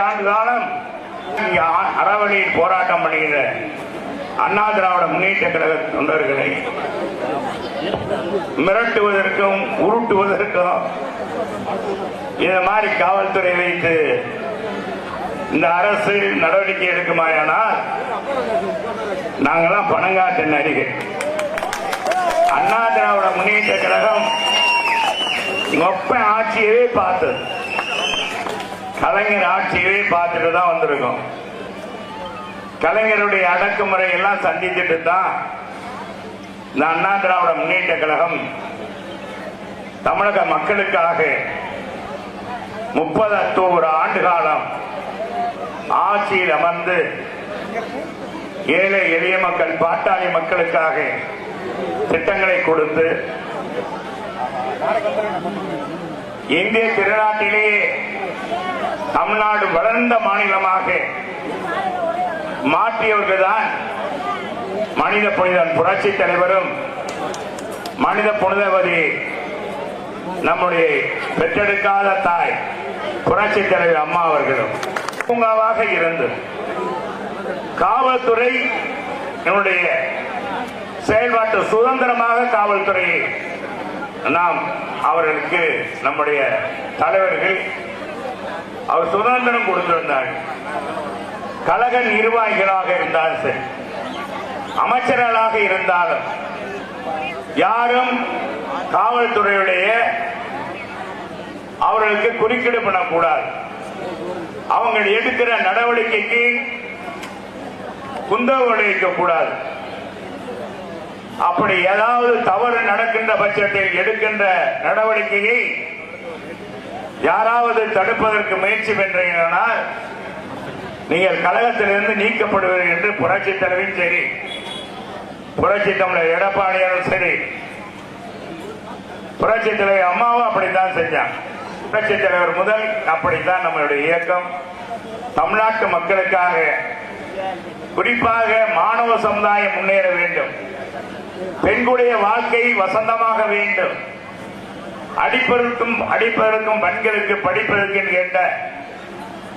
பதினேழு ஆண்டு காலம் அறவழியில் போராட்டம் பண்ணுகிற அண்ணா திராவிட முன்னேற்ற கழக தொண்டர்களை மிரட்டுவதற்கும் உருட்டுவதற்கும் இந்த மாதிரி காவல்துறை வைத்து இந்த அரசு நடவடிக்கை எடுக்குமாயானால் நாங்கெல்லாம் பணங்காட்டு நடிகர். அண்ணா திராவிட முன்னேற்ற கழகம் மொப்ப ஆட்சியவே பார்த்தது. கலைஞர் ஆட்சியவே பார்த்துட்டு தான் வந்திருக்கோம். கலைஞருடைய அடக்குமுறை எல்லாம் சந்திச்சுட்டு தான் இந்த அண்ணா திராவிட முன்னேற்ற கழகம் தமிழக மக்களுக்காக முப்பது அக்டோபர் ஆண்டு காலம் ஆட்சியில் அமர்ந்து ஏழை எளிய மக்கள் பாட்டாளி மக்களுக்காக திட்டங்களை கொடுத்து இந்திய திருநாட்டிலேயே தமிழ்நாடு வளர்ந்த மாநிலமாக மாற்றியவர்கள்தான் மனித புனிதன் புரட்சி தலைவரும் மனித புனிதவதி நம்முடைய பெற்றெடுக்காத தாய் புரட்சி தலைவர் அம்மா அவர்களும். பூங்காவாக இருந்து காவல்துறை என்னுடைய செயல்பாட்டு சுதந்திரமாக காவல்துறையை நாம் அவர்களுக்கு நம்முடைய தலைவர்கள் அவர் சுதந்திரம் கொடுத்திருந்தார்கள் கழக நிர்வாகிகளாக இருந்தாலும் சரி அமைச்சர்களாக இருந்தாலும் யாரும் காவல்துறையுடைய அவர்களுக்கு குறுக்கீடு பண்ணக்கூடாது. அவங்க எடுக்கிற நடவடிக்கைக்கு குந்தம் விளைவிக்க கூடாது அப்படி ஏதாவது தவறு நடக்கின்ற பட்சத்தில் எடுக்கின்ற நடவடிக்கையை யாராவது தடுப்பதற்கு முயற்சி பண்றீங்கன்னால் நீங்கள் கழகத்திலிருந்து நீக்கப்படுவீர்கள் என்று புரட்சி தலைவியும் சரி புரட்சி தமிழர் எடப்பாடியாரும் சரி. புரட்சி தலைவர் அம்மாவும் அப்படித்தான் செஞ்சாங்க. புரட்சி தலைவர் முதல் அப்படித்தான் நம்மளுடைய இயக்கம். தமிழ்நாட்டு மக்களுக்காக குறிப்பாக மாணவ சமுதாயம் முன்னேற வேண்டும். பெண்களுடைய வாழ்க்கை வசந்தமாக வேண்டும். அடிப்பதற்கும் அடிப்பதற்கும் பெண்களுக்கு படிப்பதற்கு கேட்ட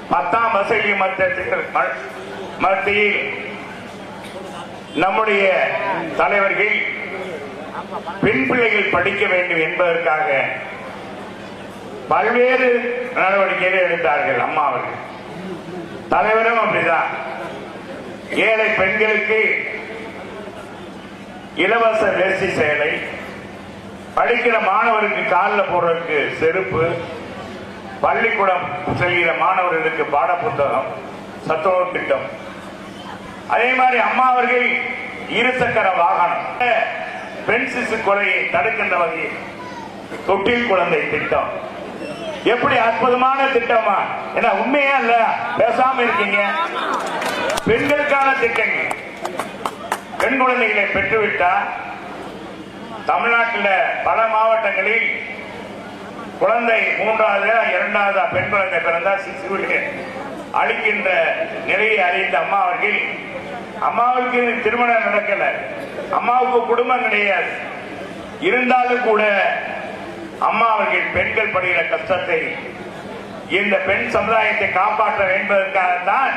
பத்தாம் வசதி மத்திய மத்தியில் நம்முடைய தலைவர்கள் பெண் பிள்ளைகள் படிக்க வேண்டும் என்பதற்காக பல்வேறு நடவடிக்கைகளை எடுத்தார்கள் அம்மா அவர்கள். தலைவரும் அப்படிதான். ஏழை பெண்களுக்கு இலவச வேசி சேலை. படிக்கிற மாணவருக்கு காலில் போடுறதுக்கு செருப்பு. பள்ளிக்கூடம் செல்கிற மாணவர்களுக்கு பாட புத்தகம் சத்துணவு திட்டம். அதே மாதிரி அம்மா அவர்கள் இருசக்கர வாகனம். பெண் சிசு கொலையை தடுக்கின்ற வகையில் தொட்டில் குழந்தை திட்டம். எப்படி அற்புதமான திட்டமா? ஏன்னா உண்மையா இல்ல பேசாம இருக்கீங்க. பெண்களுக்கான திட்டங்கள். பெண் குழந்தைகளை பெற்றுவிட்டால் தமிழ்நாட்டில் பல மாவட்டங்களில் குழந்தை மூன்றாவது இரண்டாவது பெண் குழந்தை பிறந்தா சிசுவிற்கு அளிக்கின்ற நிலையை அறிந்த அம்மா அவர்கள் அம்மாவுக்கு திருமணம் நடக்கல. அம்மாவுக்கு குடும்பம் கிடையாது. இருந்தாலும் கூட அம்மா அவர்கள் பெண்கள் படுகிற கஷ்டத்தை இந்த பெண் சமுதாயத்தை காப்பாற்ற என்பதற்காகத்தான்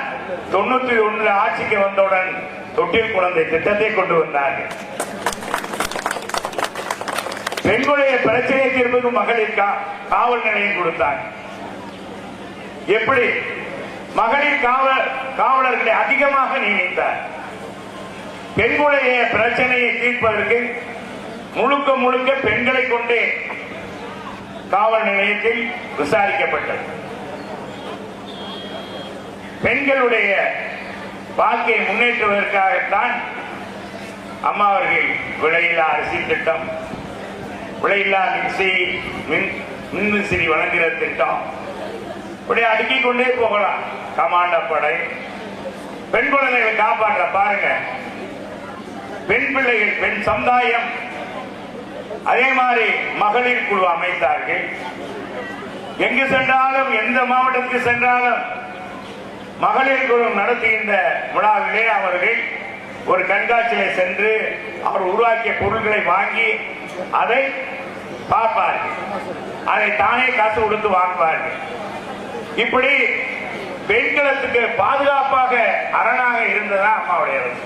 தொண்ணூத்தி ஒன்று ஆட்சிக்கு வந்தவுடன் தொட்டில் குழந்தை திட்டத்தை கொண்டு வந்தார்கள் பெண்களுடைய பிரச்சனையை தீர்ப்பது மகளிர் கா- காவல் நிலையம் கொடுத்தாங்க எப்படி? மகளிர் காவல் காவலர்களை அதிகமாக நியமித்தார். பெண்களுடைய பிரச்சனையை தீர்ப்பதற்கு முழுக்க முழுக்க பெண்களை கொண்டே காவல் நிலையத்தில் விசாரிக்கப்பட்டது. பெண்களுடைய வாழ்க்கையை முன்னேற்றுவதற்காகத்தான் அம்மா அவர்கள் விலையில்லா அரிசி திட்டம் விலையில்லா மின்சி மின் மின்விசிறி வழங்குகிற திட்டம். இப்படி அடுக்கிக் கொண்டே போகலாம். கமாண்ட படை. பெண் குழந்தைகளை காப்பாற்ற பாருங்க. பெண் பிள்ளைகள் பெண் சமுதாயம். அதே மாதிரி மகளிர் குழு அமைத்தார்கள். எங்கு சென்றாலும் எந்த மாவட்டத்துக்கு சென்றாலும் மகளிர் குழு நடத்துகின்ற விழாவிலே அவர்கள் ஒரு கண்காட்சியை சென்று அவர் உருவாக்கிய பொருட்களை வாங்கி அதை பார்ப்பார்கள். அதை தானே காசு கொடுத்து வாங்குவார்கள். இப்படி பெண்களுக்கு பாதுகாப்பாக அரணாக இருந்ததா அம்மாவுடைய அரசு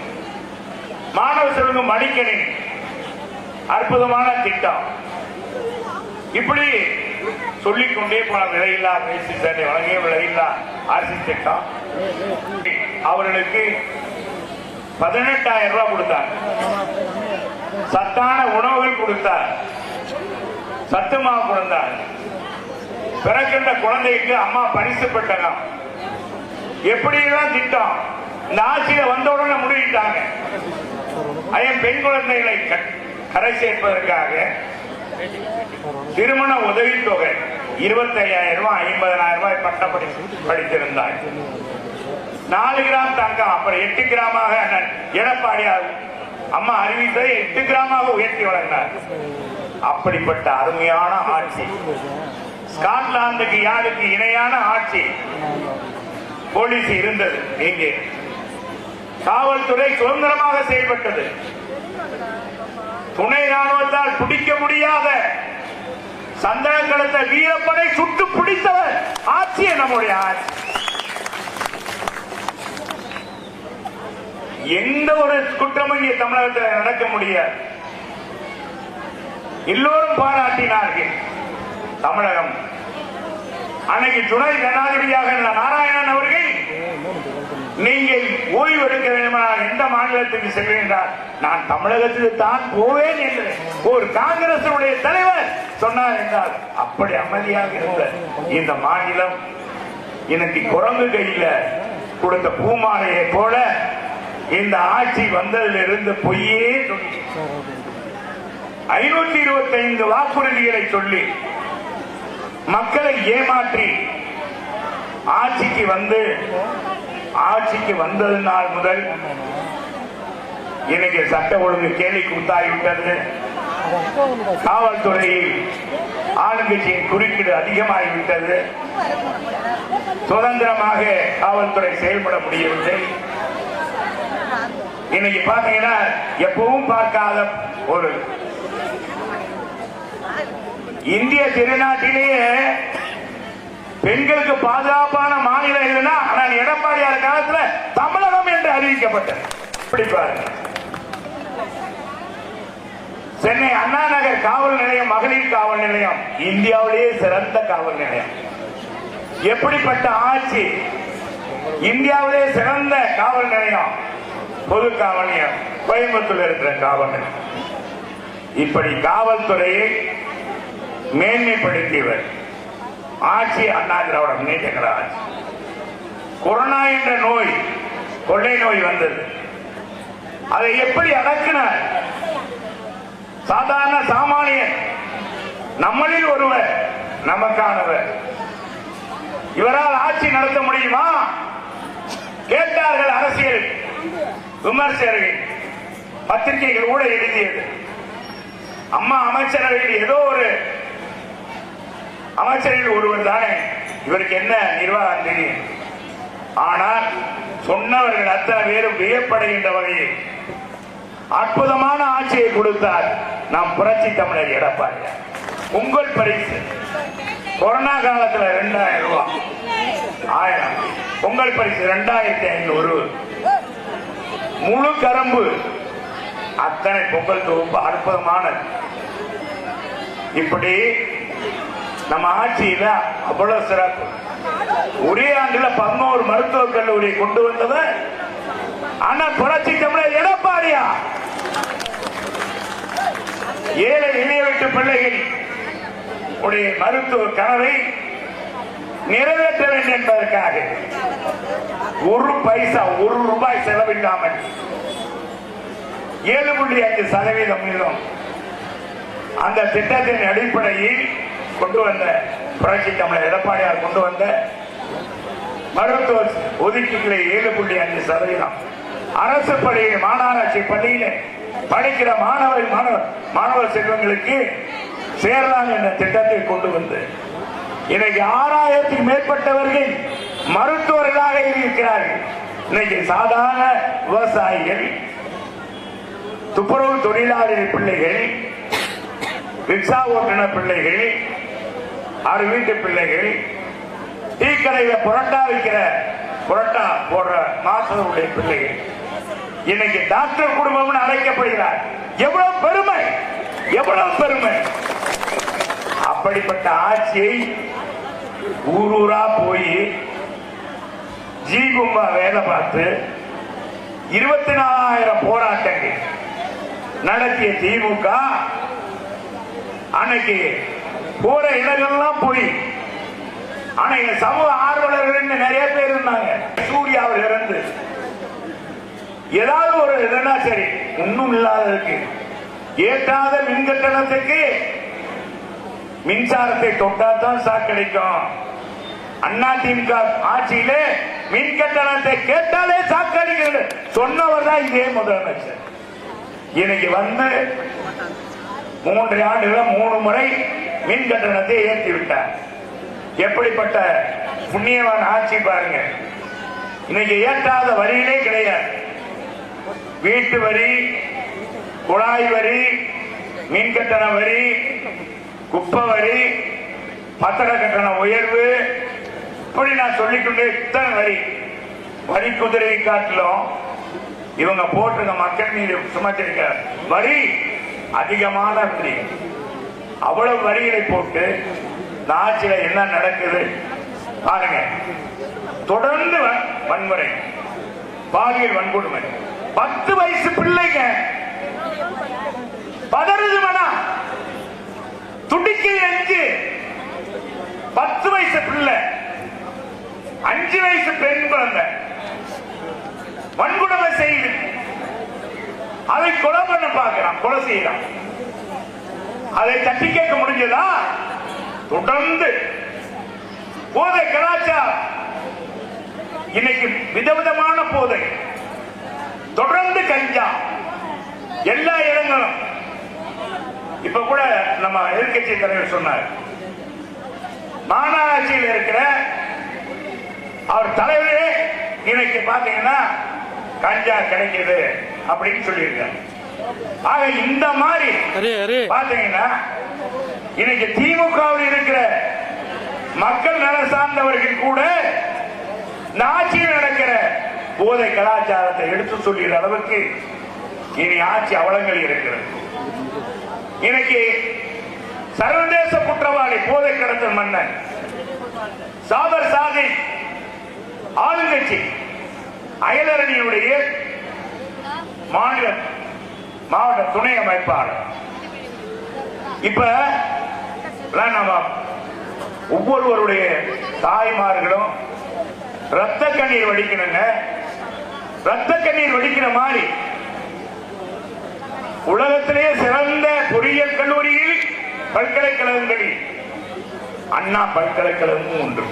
மாணவ செல்வம் மடிக்கணினி அற்புதமான திட்டம். இப்படி சொல்லிக்கொண்டே போன விலையில்லா பேசி சேவை வழங்கிய விலையில்லா அரசு திட்டம் அவர்களுக்கு பதினெட்டாயிரம் ரூபாய் கொடுத்தாங்க சத்தான உணவுகள் கொடுத்தார். சத்து மாவு கொடுத்தார். பிறக்கின்ற குழந்தைக்கு அம்மா பரிசு பெட்டலாம் எப்படியெல்லாம் திட்டம்? இந்த ஆட்சியில வந்த உடனே முடிவிட்டாங்க ஐயன் பெண் குழந்தைகளை க- கரை சேர்ப்பதற்காக திருமண உதவித்தொகை இருபத்தி ஐயாயிரம் ரூபாய் ஐம்பதனாயிரம் ரூபாய் பட்டப்படி படித்திருந்தாய் நாலு கிராம் தங்கம் அப்புறம் எட்டு கிராமாக அண்ணன் எடப்பாடியார் அம்மா அறிவித்ததை எட்டு கிராமாக உயர்த்தி வழங்கினார். அப்படிப்பட்ட அருமையான ஆட்சி. ஸ்காட்லாந்துக்கு யாருக்கு இணையான ஆட்சி? போலீஸ் இருந்தது. இங்கே காவல்துறை சுதந்திரமாக செயல்பட்டது. துணை ராணுவத்தால் பிடிக்க முடியாத சந்தன வீரப்படை சுட்டு பிடித்தவர் ஆட்சியை நம்முடைய ஆட்சி. எந்த ஒரு குற்றமும் இங்கே தமிழகத்தில் நடக்க முடியாது. எல்லோரும் பாராட்டினார்கள். தமிழகம். அன்னைக்கு துணை ஜனாதிபதியாக நாராயணன் அவர்கள் நீங்கள் ஓய்வு எடுக்க வேண்டுமானால் எந்த மாநிலத்துக்கு செல்கின்றார்? நான் தமிழகத்துக்கு தான் போவேன் என்று ஒரு காங்கிரசுடைய தலைவர் சொன்னார் என்றார். அப்படி அமைதியாக இருந்த இந்த மாநிலம் இன்னைக்கு குரங்கு கையில கொடுத்த பூமாலையை போல இந்த ஆட்சி வந்ததிலிருந்து பொய்யே சொல்லி ஐநூத்தி இருபத்தி ஐந்து வாக்குறுதிகளை சொல்லி மக்களை ஏமாற்றி ஆட்சிக்கு வந்து ஆட்சிக்கு வந்தது நாள் முதல் இன்னைக்கு சட்ட ஒழுங்கு கேள்வி கூத்தாகிவிட்டது. காவல்துறையில் ஆளுங்கட்சியின் குறுக்கீடு அதிகமாகிவிட்டது. சுதந்திரமாக காவல்துறை செயல்பட முடியவில்லை. இன்னைக்கு பாத்தீங்கன்னா எப்பவும் பார்க்காத ஒரு இந்திய திருநாட்டிலேயே பெண்களுக்கு பாதுகாப்பான மாநிலம் இல்லைன்னா ஆனால் எடப்பாடியார் காலத்துல தமிழகம் என்று அறிவிக்கப்பட்டது இப்படி பாருங்க. சென்னை அண்ணா நகர் காவல் நிலையம் மகளிர் காவல் நிலையம். இந்தியாவிலேயே சிறந்த காவல் நிலையம். எப்படிப்பட்ட ஆட்சி? இந்தியாவிலே சிறந்த காவல் நிலையம். பொது காவல் நிலையம். கோயம்புத்தூர் இருக்கிற காவல் நிலையம். இப்படி காவல்துறையை மேன்மைப்படுத்தியவர் ஆட்சி அண்ணா திராவிட முன்னேற்ற கழக ஆட்சி கொரோனா என்ற நோய் கொள்ளை நோய் வந்தது. அதை எப்படி அடக்கினார்? சாதாரண சாமானியன். நம்மளில் ஒருவர் நமக்கானவர். இவரால் ஆட்சி நடத்த முடியுமா? கேட்டார்கள் அரசியல் விமர்சகர்கள். பத்திரிகைகள் கூட எழுதியது. அம்மா அமைச்சரவையில் ஏதோ ஒரு அமைச்சரில் ஒருவர் தானே? இவருக்கு என்ன நிர்வாகம் தெரியும்? ஆனால் சொன்னவர்கள் அத்தனை பேரும் வியப்படைகின்ற வகையில் அற்புதமான ஆட்சியை கொடுத்தார் நாம் புரட்சி தமிழர் எடப்பாடி. உங்கள் பரிசு. கொரோனா காலத்துல ரெண்டாயிரம் ரூபாய் ஆயிரம். பொங்கல் பரிசு ரெண்டாயிரத்தி ஐநூறு. முழு கரும்பு. அத்தனை பொங்கல் தொகுப்பு அற்புதமானது. இப்படி நம்ம ஆட்சியில அவ்வளவு சிறப்பு. ஒரே ஆண்டுல பதினோரு மருத்துவக் கல்லூரியை கொண்டு வந்தவர் ஆனா புரட்சி தமிழர் எடப்பாடியா. ஏழை எளிய வீட்டு பிள்ளைகள் உடைய மருத்துவ கனவை நிறைவேற்ற வேண்டும் என்பதற்காக ஒரு பைசா ஒரு ரூபாய் செலவில்லாமல் ஏழு புள்ளி ஐந்து சதவீதம் வீதம் அந்த திட்டத்தின் அடிப்படையில் கொண்டு வந்த புரட்சி தமிழர் எடப்பாடியார் கொண்டு வந்த மருத்துவ ஒதுக்கீடுகளை ஏழு புள்ளி அஞ்சு சதவீதம். அரசு பள்ளியில் மாநகராட்சி பள்ளியில் படிக்கிற மாணவர் மாணவர் மாணவர் செல்வங்களுக்கு சேரலாம் என்ற திட்டத்தை கொண்டு வந்து இன்னைக்கு ஆறாயிரத்துக்கு மேற்பட்டவர்கள் மருத்துவர்களாக இருக்கிறார்கள். இன்னைக்கு சாதாரண விவசாயிகள் துப்புரவு தொழிலாளர் பிள்ளைகள் ரிக்ஷா ஓட்டுநர் பிள்ளைகள் அவர் வீட்டு பிள்ளைகள் டீ கடையில புரட்டா விற்கிற புரட்டா போடுற மாசனுடைய பிள்ளைகள். இன்னைக்கு டாக்டர் குடும்பம்னு அழைக்கப்படுகிறார். எவ்வளவு பெருமை எவ்வளவு பெருமை. அப்படிப்பட்ட ஆட்சியை ஊர் ஊரா போய் ஜி கும்பா வேலை பார்த்து இருபத்தி நாலாயிரம் போராட்டங்கள் நடத்திய திமுக அன்னைக்கு போற இடங்கள்லாம் போய். ஆனா இந்த சமூக ஆர்வலர்கள் நிறைய பேர் இருந்தாங்க. சூர்யாவில் இருந்து ஏதாவது ஒரு இதுனா சரி ஒன்றும் இல்லாததுக்கு. ஏற்றாத மின் கட்டணத்துக்கு மின்சாரத்தை தொட்டா தான் சாக்கடிக்கும் அண்ணா திமுக ஆட்சியில மின் கட்டணத்தை கேட்டாலே சாக்கடிக்கிறது சொன்னவர் தான் இதே முதலமைச்சர். இன்னைக்கு வந்து மூன்று ஆண்டுகள மூணு முறை மின் கட்டணத்தை ஏற்றி விட்டார். எப்படிப்பட்ட புண்ணியவான் ஆட்சி பாருங்க. இன்னைக்கு ஏற்றாத வரியிலே கிடையாது. வீட்டு வரி குழாய் வரி மின் கட்டண வரி குப்பை வரி பத்திர கட்டண உயர்வு இப்படி நான் சொல்லிக்கொண்டே இத்தனை வரி. வரி குதிரை காட்டிலும் இவங்க போட்டிருக்க மக்கள் மீது சுமத்திருக்க வரி அதிகமான வரி. அவ்வளவு வரிகளை போட்டு நாச்சில என்ன நடக்குது? பாருங்க. தொடர்ந்து வன்முறை. பாலியல் வன்கொடுமை. பத்து வயசு பிள்ளைங்க. பதறுது மனா துடிக்கை அஞ்சு பத்து வயசு பிள்ளை. அஞ்சு வயசு பெண் குழந்தை. வன்கொடுமை செய்யுது அதை கொலை பண்ண பார்க்கிறான் கொலை செய்யறான் அதை தட்டி கேட்க முடிஞ்சதா? தொடர்ந்து. போதை கலாச்சாரம். இன்னைக்கு விதவிதமான போதை. தொடர்ந்து கஞ்சா. எல்லா இடங்களும். இப்ப கூட நம்ம எதிர்கட்சி தலைவர் சொன்னார். மாநகராட்சியில் இருக்கிற அவர் தலைவரே இன்னைக்கு பாத்தீங்கன்னா கஞ்சா கிடைக்குது அப்படின்னு சொல்லியிருக்காங்க ஆக இந்த மாதிரி பாத்தீங்கன்னா இன்னைக்கு திமுகவில் இருக்கிற மக்கள் நல சார்ந்தவர்கள் கூட இந்த ஆட்சியில் நடக்கிற போதை கலாச்சாரத்தை எடுத்து சொல்லுகிற அளவுக்கு இனி ஆட்சி அவலங்கள் இருக்கிறது. இன்னைக்கு சர்வதேச குற்றவாளி போதை கடத்தல் மன்னன் சாபர் சாதி ஆளுங்கட்சி அயலரணியுடைய மாநில மாவட்ட துணை அமைப்பாளர். இப்ப நம்ம ஒவ்வொருவருடைய தாய்மார்களும் ரத்த கண்ணீர் வடிக்கணுங்க. ரத்த கண்ணீர் வடிக்கிற மாதிரி. உலகத்திலேயே சிறந்த பொறியியல் கல்லூரியில் பல்கலைக்கழகங்களில். அண்ணா பல்கலைக்கழகமும் ஒன்று.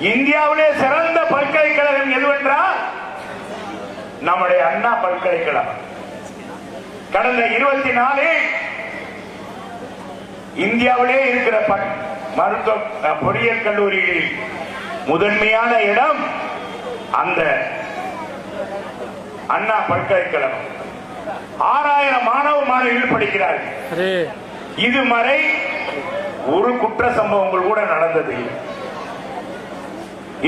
இந்தியாவிலே சிறந்த பல்கலைக்கழகம் எதுவென்றால் நம்முடைய அண்ணா பல்கலைக்கழகம். கடந்த இருபத்தி நாலில் இந்தியாவிலே இருக்கிற மருத்துவ பொறியியல் கல்லூரியில் முதன்மையான இடம் அந்த அண்ணா பல்கலைக்கழகம். ஆறாயிரம் மாணவ மாணவிகள் படிக்கிறார்கள். இதுவரை ஒரு குற்ற சம்பவங்கள் கூட நடந்தது.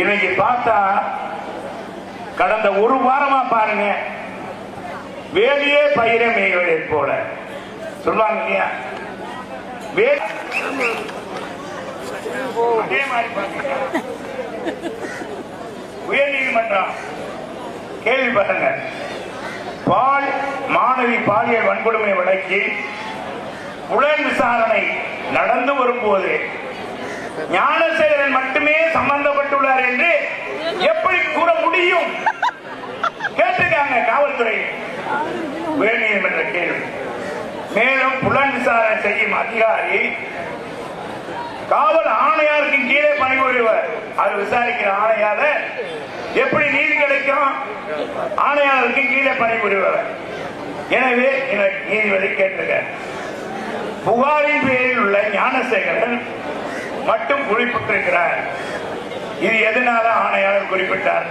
இன்னைக்கு பார்த்தா கடந்த ஒரு வாரமா பாருங்க. வேலியே பயிரை மேய்வதை போல. சொல்லுவாங்க இல்லையா? அதே மாதிரி உயர் நீதிமன்றம் கேள்வி பாருங்க. பால் மாணவி பாலியல் வன்கொடுமை வழக்கில் புலன் விசாரணை நடந்து வரும்போது ஞானசேகரன் மட்டுமே சம்பந்தப்பட்டுள்ளார் என்று எப்படி கூற முடியும் கேட்டிருக்காங்க காவல்துறை உயர்நீதிமன்ற கேள்வி மேலும் புலன் விசாரணை செய்யும் அதிகாரி காவல் ஆணையாருக்கு கீழே பணிபுரிவர். அவர் விசாரிக்கிற ஆணையால எப்படி நீதி கிடைக்கும்? ஆணையாளருக்கு கீழே பணிபுரிவர். எனவே நீதிபதி கேட்டுக்க புகாரின் பேரில் உள்ள ஞானசேகரன் மட்டும் குறிப்பிட்டிருக்கிறார். இது எதனால ஆணையாளர் குறிப்பிட்டார்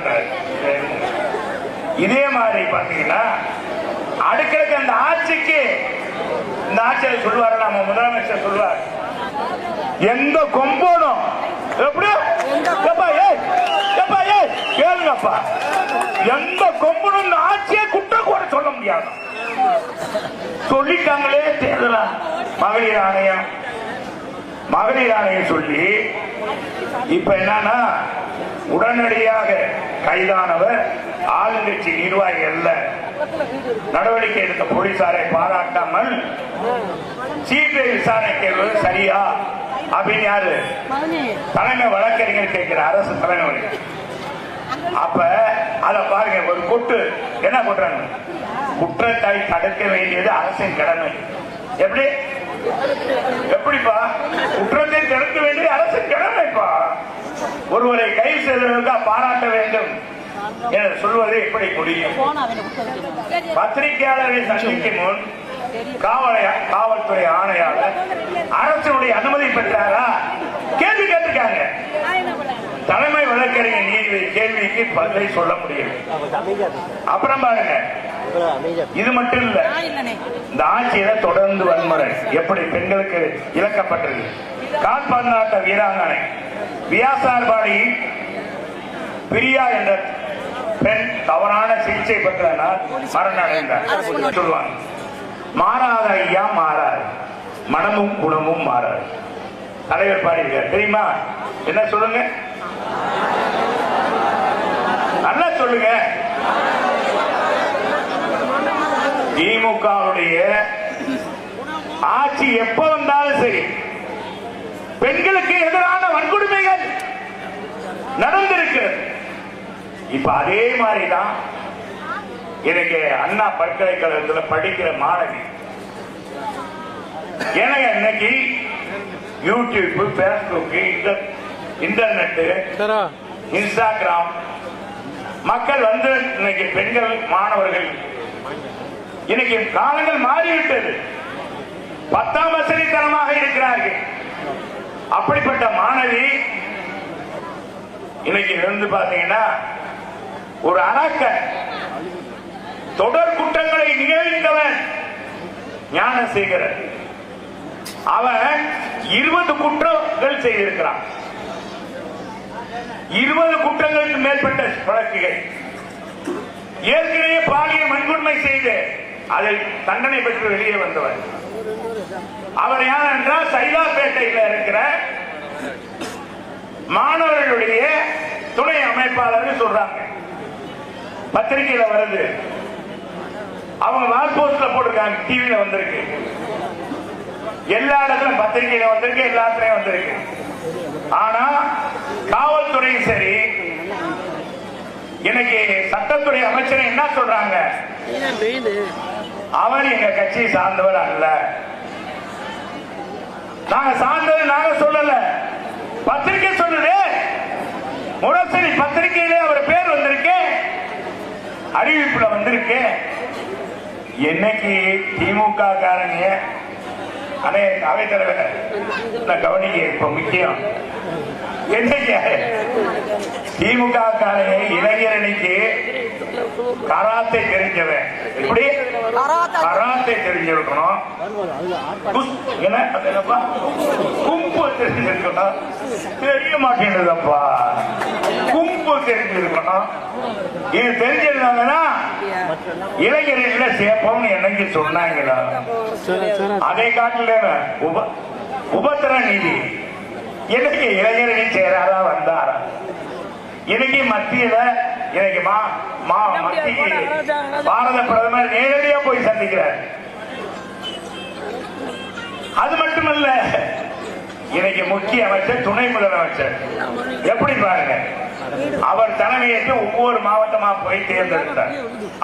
இதே மாதிரி பாத்தீங்கன்னா அடுக்கடுக்கு அந்த ஆட்சிக்கு இந்த ஆட்சியர் சொல்லுவாரு நம்ம முதலமைச்சர் சொல்லுவார். எந்த கொம்போனும்? எப்படி? கேளுங்கப்பா ஏய் எந்த கொம்பனும் இந்த ஆட்சியை குற்றம் கூட சொல்ல முடியாது. சொல்லிட்டாங்களே தேர்தலா? மகளிர் ஆணையம். மகளிர் ஆணையம் சொல்லி இப்ப என்னன்னா உடனடியாக கைதானவர் ஆளுங்கட்சி நிர்வாகிகள்ல நடவடிக்கை எடுத்த போலீசாரை பாராட்டாமல் சிபிஐ விசாரணை கேள்வது சரியா? அப்படின்னு யாரு? தலைமை வழக்கறிஞர் கேட்கிற அரசு தலைமை. வழக்கறிஞர். அப்ப அத பாருங்க ஒரு கொட்டு என்ன கொட்டுறாங்க குற்றத்தை தடுக்க வேண்டியது அரசின் கடமை. எப்படி? எப்படிப்பா? குற்றத்தை தடுக்க வேண்டியது அரசின் கடமைப்பா. ஒருவரை கைது செய்ததற்காக பாராட்ட வேண்டும். சொல்வது எப்படி முடியும் பத்திரிகையாளரை சந்திக்கும் முன் காவலை காவல்துறை ஆணையாளர் அரசினுடைய அனுமதி பெற்றாரா? கேள்வி கேட்டிருக்காங்க. தலைமை வழக்கறிஞர் நீதிபதி கேள்விக்கு பதிலை சொல்ல முடியல அப்புறம் பாருங்க. இது மட்டும் இல்ல. இந்த ஆட்சியில தொடர்ந்து வன்முறை. எப்படி பெண்களுக்கு இழக்கப்பட்டது? கால்பந்தாட்ட வீராங்கனை வியாசார்பாடி பிரியா என்ற பெண் தவறான சிகிச்சை பெற்றதனால் மரணம் அடைந்தார் சொல்லுவாங்க. மாறாத ஐயா மாறாது மனமும் குணமும் மாறாது தலைவர் பாடியிருக்கார். தெரியுமா? என்ன சொல்லுங்க? நல்லா சொல்லுங்க. திமுகவுடைய ஆட்சி எப்ப வந்தாலும் சரி பெண்களுக்கு எதிரான வன்கொடுமைகள் நடந்திருக்கிறது. இப்ப அதே மாதிரிதான் எனக்கு அண்ணா பல்கலைக்கழகத்தில் படிக்கிற மாணவி. எனக்கு இன்னைக்கு யூடியூப் பேஸ்புக் இன்டர்நெட் இன்ஸ்டாகிராம் மக்கள் வந்து இன்னைக்கு பெண்கள் மாணவர்கள் இன்னைக்கு காலங்கள் மாறிவிட்டது. பத்தாம் வசதித்தனமாக இருக்கிறார்கள். அப்படிப்பட்ட மாணவி இன்னைக்கு இருந்து பாத்தீங்கன்னா ஒரு அரக்க தொடர் குற்றங்களை நிகழ்ந்தவன் ஞானசேகரன். அவன் இருபது குற்றங்கள் செய்திருக்கிறான். இருபது குற்றங்களுக்கு மேற்பட்ட வழக்குகள். ஏற்கனவே பாலியல் வன்கொடுமை செய்து அதில் தண்டனை பெற்று வெளியே வந்தவர் அவர் யார் என்றால் சைதாப்பேட்டையில் இருக்கிற மாணவர்களுடைய துணை அமைப்பாளர் சொல்றாங்க. பத்திரிகையில வருது. அவங்க வால் போஸ்ட்ல போட்டிருக்காங்க டிவியில வந்திருக்கு. எல்லா இடத்துலயும் பத்திரிகையில வந்திருக்கு எல்லாத்துலயும் வந்திருக்கு. ஆனா காவல்துறை சரி இன்னைக்கு சட்டத்துறை அமைச்சர் என்ன சொல்றாங்க? அவர் எங்க கட்சியை சார்ந்தவர் அல்ல. நாங்க சார்ந்தது நாங்க சொல்லல. பத்திரிகை சொல்லுது. முரசரி பத்திரிகையிலே அவர் பேர் வந்திருக்கு. அறிவிப்புல வந்திருக்கு. என்னைக்கு திமுக காரங்க அனே அவைத்தலைவர் நான் கவனிக்க இப்ப முக்கியம். என்னைக்கு? திமுக காரங்க இளைஞரணிக்கு கராத்தை தெரிஞ்சவன். எப்படி? கராத்தை தெரிஞ்சிருக்கணும் கும்பு தெரிஞ்சிருக்கணும் தெரிய மாட்டேங்குதப்பா கும்பு தெரிஞ்சிருக்கணும் இது தெரிஞ்சிருந்தாங்கன்னா இளைஞர்கள சேர்ப்போம்னு என்னைக்கு சொன்னாங்களா? அதை காட்டில உப உபத்திர நீதி. எனக்கு இளைஞர்கள் சேராரா வந்தாரா? இன்னைக்கு மத்தியில இன்னைக்கு மா மா மத்திய பாரத பிரதமர் நேரடியா போய் சந்திக்கிறார். அது மட்டுமல்ல இன்னைக்கு முக்கிய அமைச்சர் துணை முதலமைச்சர். எப்படி பாருங்க? அவர் தலைமையேற்று ஒவ்வொரு மாவட்டமா போய் தேர்ந்தெடுத்தார்.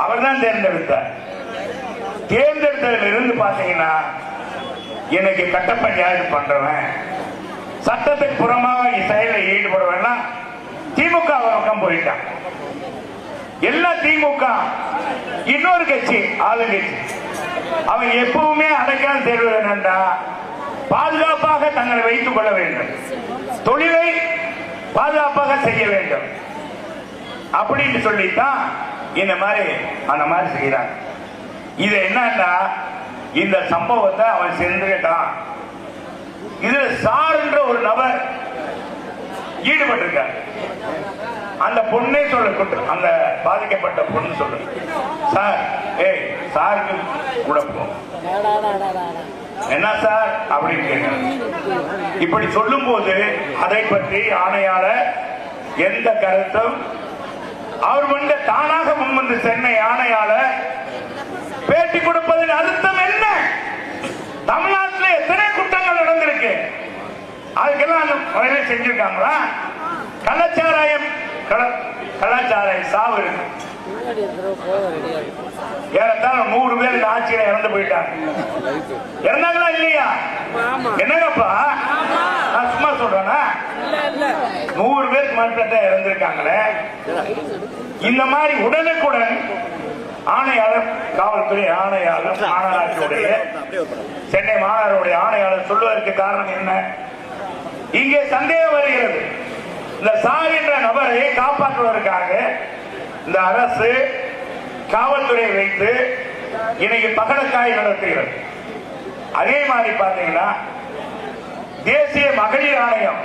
அவர் தான் தேர்ந்தெடுத்தார். தேர்ந்தெடுத்ததுல இருந்து பாத்தீங்கன்னா இன்னைக்கு கட்டப்பஞ்சாயத்து பண்றவன் சட்டத்துக்கு புறமாக செயலில் ஈடுபடுவேன்னா திமுக பக்கம் போயிட்டான். எல்லா திமுக இன்னொரு கட்சி ஆளுங்கட்சி. அவன் எப்பவுமே அடைக்கலாம் தேர்வு என்னண்டா? பாதுகாப்பாக தங்களை வைத்துக் கொள்ள வேண்டும். தொழிலை பாதுகாப்பாக செய்ய வேண்டும். அப்படின்னு சொல்லித்தான் இந்த மாதிரி அந்த மாதிரி செய்யறாங்க இது என்னன்னா இந்த சம்பவத்தை அவன் செஞ்சுக்கிட்டான் இதுல சார்ன்ற ஒரு நபர் ஈடுபட்டிருக்கார். அந்த பொண்ணே சொல்ல அந்த பாதிக்கப்பட்ட பொண்ணு சொல்லு. சார் ஏய் சாருக்கு கூட என்ன சார் அப்படின்னு கேட்கிறாங்க இப்படி சொல்லும்போது அதை பற்றி ஆணையாளர் எந்த கருத்தும் அவர் வந்து தானாக முன்வந்து சென்னை ஆணையாளர் பேட்டி கொடுப்பதன் அர்த்தம் என்ன? தமிழ்நாட்டில் எத்தனை குற்றங்கள் நடந்திருக்கு? அதுக்கெல்லாம் அந்த செஞ்சிருக்காங்களா? கலாச்சாராயம் கள்ள- சாவு இருக்கு. ஏறத்தாழ நூறு பேர் இந்த ஆட்சியில இறந்து போயிட்டாங்க. இறந்தாங்களா இல்லையா? என்னங்கப்பா? நான் சும்மா சொல்றேனா? நூறு பேருக்கு மேற்பட்ட இறந்திருக்காங்களே. இந்த மாதிரி உடனுக்குடன் ஆணையாளர் காவல்துறை ஆணையாளர் மாநகராட்சியுடைய சென்னை மாநகருடைய ஆணையாளர் சொல்வதற்கு காரணம் என்ன? இங்கே சந்தேகம் வருகிறது. இந்த சார் என்ற நபரை காப்பாற்றுவதற்காக இந்த அரசு காவல்துறை வைத்து இன்னைக்கு பகடக்காய் நடத்துகிறது. அதே மாதிரி பாத்தீங்கன்னா தேசிய மகளிர் ஆணையம்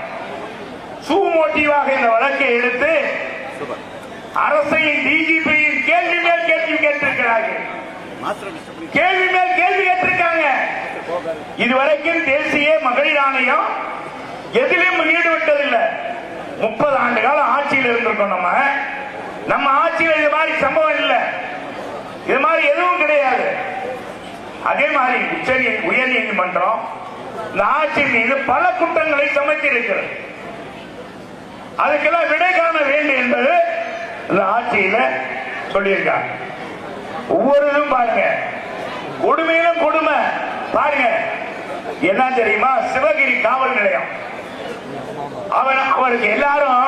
சூமோட்டிவாக இந்த வழக்கை எடுத்து அரசையும் டிஜிபியும் கேள்வி மேல் கேள்வி கேட்டிருக்கிறார்கள். கேள்வி மேல் கேள்வி கேட்டிருக்காங்க. இதுவரைக்கும் தேசிய மகளிர் ஆணையம் எதிலும் ஈடுபட்டதில்லை. முப்பது ஆண்டு காலம் ஆட்சியில் இருந்திருக்கோம் நம்ம. நம்ம ஆட்சியில் இது மாதிரி சம்பவம் இல்லை. இது மாதிரி எதுவும் கிடையாது. அதே மாதிரி உச்ச உயர் நீதிமன்றம் இந்த ஆட்சி மீது பல குற்றங்களை சமைத்திருக்கிறது அதுக்கெல்லாம் விடை காண வேண்டும் என்பது இந்த ஆட்சியில சொல்லியிருக்காங்க. ஒவ்வொரு இதுவும் பாருங்க. கொடுமையிலும் கொடுமை. பாருங்க. என்ன தெரியுமா? சிவகிரி காவல் நிலையம். அவன் அவருக்கு எல்லாரும்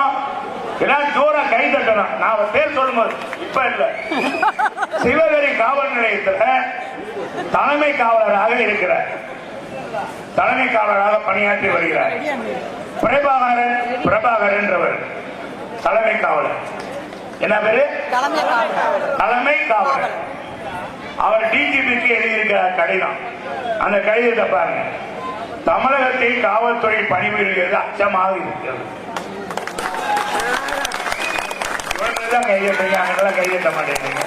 எல்லாம் ஜோரா கை தட்டணும். நான் பேர் சொல்லும்போது இப்ப இல்ல. சிவகிரி காவல் நிலையத்துல தலைமை காவலராக இருக்கிறார். தலைமை காவலராக பணியாற்றி வருகிறார். பிரபாகரன் பிரபாகரன் என்றவர் தலைமை காவலர். என்ன பேரு? தலைமை காவலர். அவர் டிஜிபிக்கு எழுதியிருக்கிறார் கடிதம். அந்த கடிதத்தை பாருங்க. தமிழகத்தில் காவல்துறை பணிபுரிகிறது அச்சமாக இருக்கிறது. இவங்கெல்லாம் கையெழுத்துங்க அங்கெல்லாம் மாட்டேங்க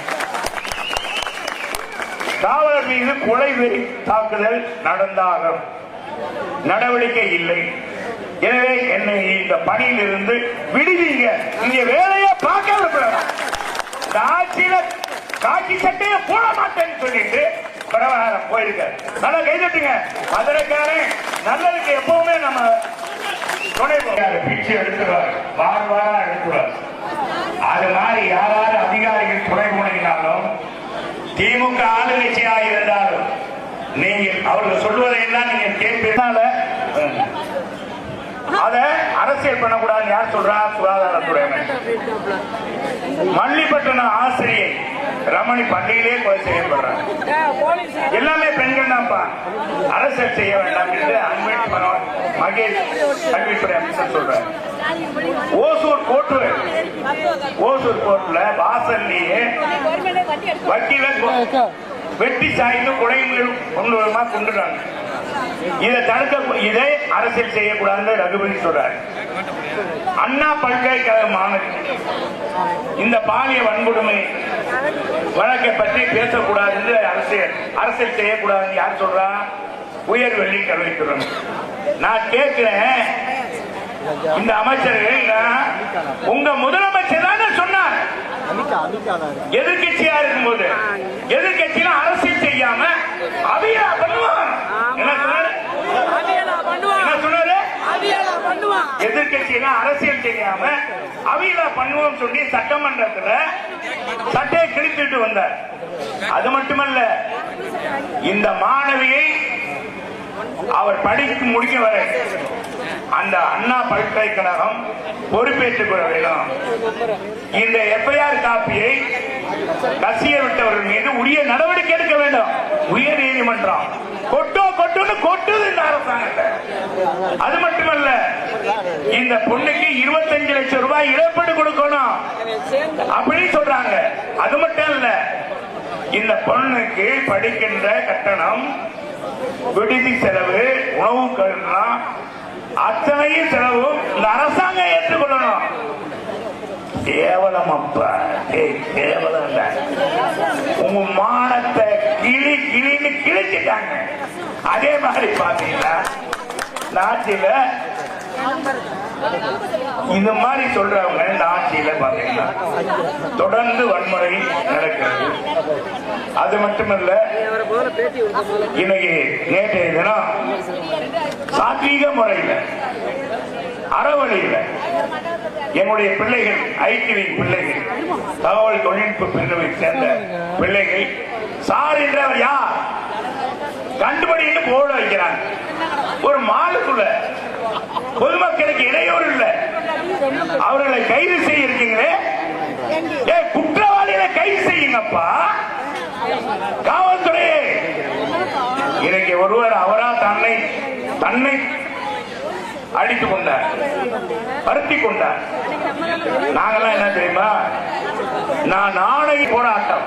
காவலர் மீது கொலை வெறி தாக்குதல் நடந்தாகும் நடவடிக்கை இல்லை. எனவே என்னை இந்த பணியில் இருந்து விடுவீங்க. நீங்க வேலையை பார்க்க விடக்கூடாது ஆட்சியில சட்டையை போட மாட்டேன்னு சொல்லிட்டு பிரபாகரன் போயிருக்க. நல்லா கைதட்டுங்க. மதுரைக்காரன் நல்லதுக்கு எப்பவுமே நம்ம துணை பிச்சு எடுத்துருவார் வார வாரம் எடுத்துருவார் அது மாதிரி யாராவது அதிகாரிகள் துணை போனீங்கனாலும் திமுக ஆளுங்கட்சியாக இருந்தாலும் நீங்கள் அவர்கள் சொல்வதை எல்லாம் நீங்க கேட்பதனால அத அரசியல் பண்ணக்கூடாதுன்னு யார் சொல்றா? சுகாதாரத்துறை மல்லிப்பட்டினம் ஆசிரியை. ரமணி பள்ளியிலே கொலை செய்யப்படுறாங்க எல்லாமே பெண்கள் தான்ப்பா. அரசியல் செய்ய வேண்டாம் என்று அன்பில் மனோஜ் மகேஷ் கல்வித்துறை அமைச்சர் சொல்றாரு. ஓசூர் கோர்ட்டு ஓசூர் கோர்ட்ல வாசல்லையே வக்கீல வெட்டி சாய்ந்து குடைகள் கொண்டு வருமா கொண்டுறாங்க இதை தடுக்க இதை அரசியல் செய்யக்கூடாதுன்னு ரகுபதி சொல்றாரு. அண்ணா பல்கலைக்கழக மாணவி. இந்த பாலிய வன்கொடுமை வழக்கை பற்றி பேசக்கூடாது என்று அரசியல் அரசியல் செய்யக்கூடாதுன்னு யார் சொல்றா? உயர் வெள்ளி கல்வித்துறை நான் கேட்கிறேன் இந்த அமைச்சர்கள் உங்க முதலமைச்சர் தானே சொன்னார். எதிர்கட்சியா இருக்கும்போது எதிர்கட்சியில அரசியல் செய்யாம அவியா பண்ணுவான் என்ன சொன்னாரு என்ன சொன்னாரு எதிர்கட்சியில அரசியல் செய்யாம அவையில பண்ணுவோம் சொல்லி சட்டமன்றத்துல சட்டையை கிழித்துட்டு வந்தார். அது மட்டுமல்ல இந்த மாணவியை அவர் படித்து முடிக்க வரை அந்த அண்ணா பல்கலைக்கழகம் பொறுப்பேற்றுக் கொள்ள வேண்டும். இந்த எஃப்ஐஆர் காப்பியை கசிய விட்டவர்கள் மீது உரிய நடவடிக்கை எடுக்க வேண்டும். உயர் நீதிமன்றம் கொட்டோ கொட்டுன்னு கொட்டுது இந்த அரசாங்கத்தை. அது மட்டுமல்ல இந்த பொண்ணுக்கு இருபத்தஞ்சு லட்சம் ரூபாய் இழப்பீடு கொடுக்கணும். அப்படின்னு சொல்றாங்க. அது மட்டும் இல்ல இந்த பொண்ணுக்கு படிக்கின்ற கட்டணம் விடுதி செலவு உணவு கட்டணம் அத்தனையும் செலவும் இந்த அரசாங்கம் ஏற்றுக்கொள்ளணும். கேவலம் அப்பா. கேவலம் உங்க மானத்தை கிளி கிளி கிழிச்சிட்டாங்க அதே மாதிரி பாத்தீங்கன்னா நாட்டில இந்த மாதிரி சொல்றவங்க நாட்டில பாத்தீங்கன்னா தொடர்ந்து வன்முறை நடக்கிறது. அது மட்டுமல்ல இன்னைக்கு நேற்றைய தினம் சாத்வீக முறையில் அறவழியில என்னுடைய பிள்ளைகள் ஐடிவி பிள்ளைகள் தகவல் தொழில்நுட்ப பிரிவை சேர்ந்த பிள்ளைகள் சார் என்றவர் யார்? கண்டுபடின்னு போட வைக்கிறாங்க ஒரு மாலுக்குள்ள பொதுமக்களுக்கு இடையூறு இல்லை. அவர்களை கைது செய்ய இருக்கீங்களே? ஏ குற்றவாளிகளை கைது செய்யுங்கப்பா. காவல்துறையே. இன்னைக்கு ஒருவர் அவரா தன்னை தன்னை அடித்துக் கொண்டார் பருத்தி கொண்டார். நாங்கெல்லாம் என்ன தெரியுமா? நான் நாளை போராட்டம்.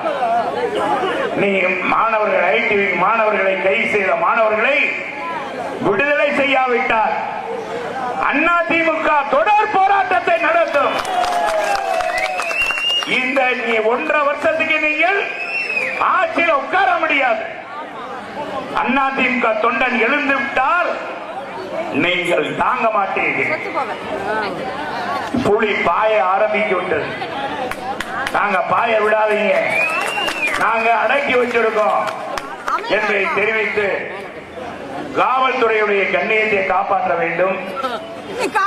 நீ மாணவர்கள் ஐடிவி மாணவர்களை கைது செய்த மாணவர்களை விடுதலை செய்யாவிட்டால் அண்ணா திமுக தொடர் போராட்டத்தை நடத்தும். இந்த நீ ஒன்றரை வருஷத்துக்கு நீங்கள் ஆட்சியில் உட்கார முடியாது. அண்ணா திமுக தொண்டன் எழுந்து விட்டால் நீங்கள் தாங்க மாட்டீர்கள். புலி பாய ஆரம்பித்து விட்டது. நாங்க பாய விடாதீங்க. நாங்க அடக்கி வச்சிருக்கோம் என்பதை தெரிவித்து காவல்துறையுடைய கண்ணியத்தை காப்பாற்ற வேண்டும்.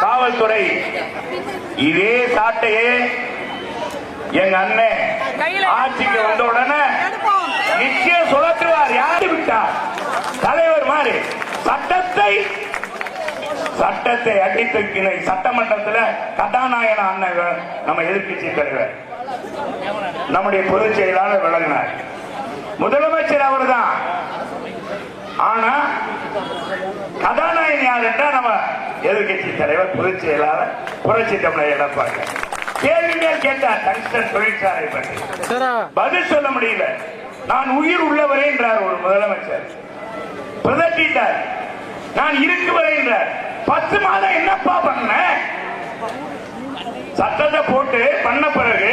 காவல்துறை இதே சாட்டையே எங்க அண்ணன் ஆட்சிக்கு வந்த உடனே நிச்சயம் சுழற்றுவார். யாரு விட்டார் தலைவர் மாதிரி. சட்டத்தை சட்டத்தை அடித்து சட்டமன்றத்தில் கதாநாயகன் அண்ணன் நம்ம எதிர்கட்சி தலைவர். நம்முடைய பொதுச் செயலாளர் விளங்கினார் முதலமைச்சர் அவர்தான். ஆனா கதாநாயகன் யார் என்றால் நம்ம எதிர்க்கட்சி தலைவர் பொதுச் செயலாளர் புரட்சி தமிழர் எடப்பாடி. கேள்வி மேல் கேட்டார் டங்ஸ்டன் தொழிற்சாலை பற்றி. பதில் சொல்ல முடியல. நான் உயிர் உள்ளவரே என்றார் ஒரு முதலமைச்சர். பிரதட்டிட்டார். நான் இருக்கு வரை என்றார். பத்து மாதம் என்னப்பா பண்ண? சட்டத்தை போட்டு பண்ண பிறகு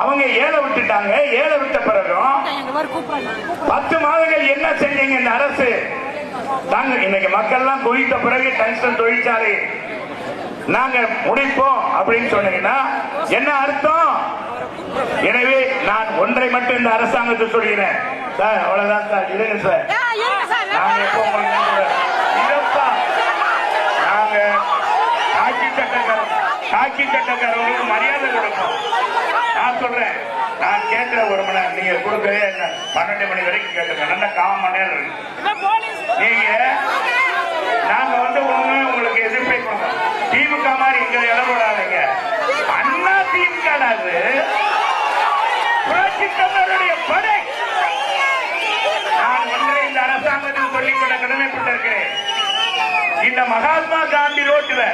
அவங்க ஏழை விட்டுட்டாங்க. ஏழை விட்ட பிறகும் பத்து மாதங்கள் என்ன செஞ்சீங்க இந்த அரசு? தாங்க இன்னைக்கு மக்கள்லாம் குவித்த பிறகு டங்ஸ்டன் தொழிற்சாலை. நாங்க முடிப்போம் அப்படின்னு சொன்னீங்கன்னா என்ன அர்த்தம்? எனவே நான் ஒன்றை மட்டும் இந்த அரசாங்கத்தை சொல்கிறேன். சார் அவ்வளவுதான் சார். இருங்க சார். நாங்க காக்கி சட்டக்காரர்களுக்கு மரியாதை கொடுப்போம். நான் சொல்றேன். நான் கேட்கிற ஒரு மணி நேரம் நீங்க கொடுக்கவே என்ன பன்னெண்டு மணி வரைக்கும் கேட்டுங்க நல்ல காம மணி நேரம் இருக்கு. நீங்க நாங்க வந்து ஒண்ணு உங்களுக்கு எதிர்ப்பை கொடுங்க திமுக மாதிரி இங்க இடம் அண்ணா திமுக அது புரட்சி தமிழருடைய படை. நான் ஒன்றை இந்த அரசாங்கத்தில் சொல்லிக்கொள்ள கடமைப்பட்டிருக்கிறேன். இந்த மகாத்மா காந்தி ரோட்டில்